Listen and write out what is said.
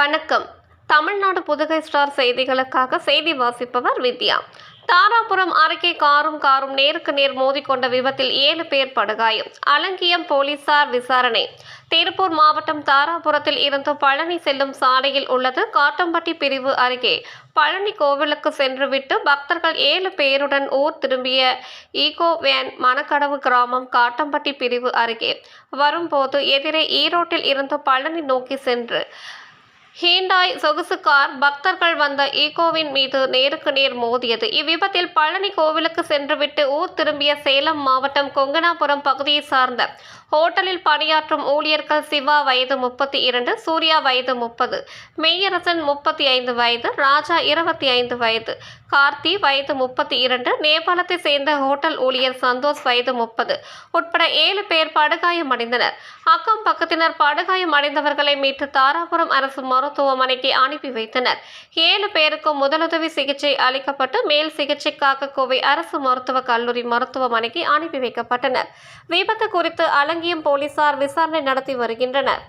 வணக்கம். தமிழ்நாடு புதுகை ஸ்டார் செய்திகளுக்காக செய்தி வாசிப்பவர் வித்யா. தாராபுரம் அருகே காரும் காரும் நேருக்கு நேர் மோதிக்கொண்ட விபத்தில் ஏழு பேர் படுகாயம். அலங்கியம் போலீசார் விசாரணை. திருப்பூர் மாவட்டம் தாராபுரத்தில் இருந்து பழனி செல்லும் சாலையில் உள்ளது காட்டம்பட்டி பிரிவு அருகே. பழனி கோவிலுக்கு சென்றுவிட்டு பக்தர்கள் ஏழு பேருடன் ஊர் திரும்பிய ஈகோ வேன் மணக்கடவு கிராமம் காட்டம்பட்டி பிரிவு அருகே. வரும்போது எதிரே ஈரோட்டில் இருந்து பழனி நோக்கி சென்று ஹீண்டாய் சொகுசு கார் பக்தர்கள் வந்த ஈகோவின் மீது நேருக்கு நேர் மோதியது. இவ்விபத்தில் பழனி கோவிலுக்கு சென்றுவிட்டு ஊர் திரும்பிய சேலம் மாவட்டம் கொங்கனாபுரம் பகுதியை சார்ந்த ஹோட்டலில் பணியாற்றும் ஊழியர்கள் சிவா வயது முப்பத்தி இரண்டு சூர்யா வயது முப்பது மெய்யரசன் முப்பத்தி ஐந்து வயது ராஜா இருபத்தி ஐந்து வயது கார்த்தி வயது முப்பத்தி இரண்டு நேபாளத்தை சேர்ந்த ஹோட்டல் ஊழியர் சந்தோஷ் வயது முப்பது உட்பட ஏழு பேர் படுகாயமடைந்தனர். அக்கம் பக்கத்தினர் படுகாயம் அடைந்தவர்களை மீட்டு தாராபுரம் அரசு மருத்துவமனைக்கு அனுப்பி வைத்தனர். ஏழு பேருக்கும் முதலுதவி சிகிச்சை அளிக்கப்பட்டு மேல் சிகிச்சைக்காக கோவை அரசு மருத்துவக் கல்லூரி மருத்துவமனைக்கு அனுப்பி வைக்கப்பட்டனர். விபத்து குறித்து அலங்கியம் போலீசார் விசாரணை நடத்தி வருகின்றனர்.